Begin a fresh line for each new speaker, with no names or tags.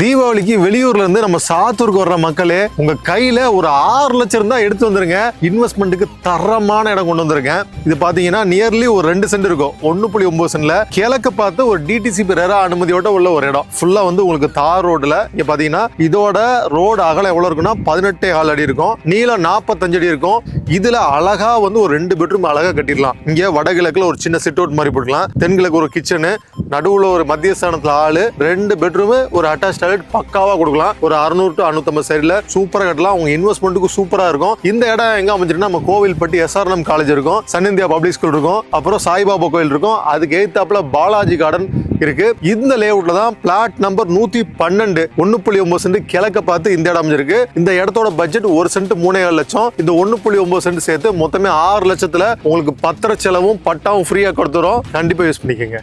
தீபாவளிக்கு வெளியூர்ல இருந்து நம்ம சாத்தூருக்கு வர்ற மக்களே உங்க கையில ஒரு ஆறு லட்சம் இருந்தா எடுத்து வந்துருங்க. இன்வெஸ்ட்மெண்ட்டுக்கு தரமான இடம் கொண்டு வந்திருக்கேன். இது பாத்தீங்கன்னா நியர்லி ஒரு ரெண்டு சென்ட் இருக்கும். ஒன்னு புள்ளி ஒன்பது சென்ட்ல கிழக்கு பார்த்து ஒரு டிடிசிபி ரெரா அனுமதியோட உள்ள ஒரு இடம். ஃபுல்லா வந்து உங்களுக்கு தார் ரோடுல இங்க பாத்தீங்கன்னா இதோட ரோடு அகலம் எவ்வளவு இருக்குன்னா பதினெட்டே கால் அடி இருக்கும். நீளம் நாற்பத்தஞ்சு அடி இருக்கும். இதுல அழகா வந்து ஒரு ரெண்டு பெட்ரூம் அழகா கட்டிடலாம். இங்க வடகிழக்குல ஒரு சின்ன சிட் அவுட் மாதிரி போட்டுக்கலாம். தென்கிழக்கு ஒரு கிச்சனு நடுவுல ஒரு மத்தியஸ்தானத்துல ஆளு ரெண்டு பெட்ரூம் ஒரு அட்டாச் டாய்லெட் பக்காவா கொடுக்கலாம். ஒரு அறுநூறு டு அறுநூத்தம்பது சைடுல சூப்பரா கட்டலாம். உங்க இன்வெஸ்ட்மெண்ட்டுக்கு சூப்பரா இருக்கும். இந்த இடம் எங்க அமைஞ்சிருக்குன்னா நம்ம கோவில்பட்டி எஸ்ஆர்எம் காலேஜ் இருக்கும். சன் இந்தியா பப்ளிக் ஸ்கூல் இருக்கும். அப்புறம் சாய்பாபா கோயில் இருக்கும். அதுக்கு எய்த்தாப்புல பாலாஜி கார்டன் இருக்கு. இந்த லேஅவுட்ல தான் பிளாட் நம்பர் நூத்தி பன்னெண்டு ஒன்னு புள்ளி ஒன்பது சென்ட் கிழக்க பார்த்து இந்த இடம் அமைஞ்சிருக்கு. இந்த இடத்தோட பட்ஜெட் ஒரு சென்ட் மூணே ஏழு லட்சம். இந்த ஒன்னு புள்ளி ஒன்பது சென்ட் சேர்த்து மொத்தமே ஆறு லட்சத்துல உங்களுக்கு பத்திர செலவும் பட்டாவும் ஃப்ரீயா கொடுத்துரும் கண்டிப்பா யூஸ் பண்ணிக்கோங்க.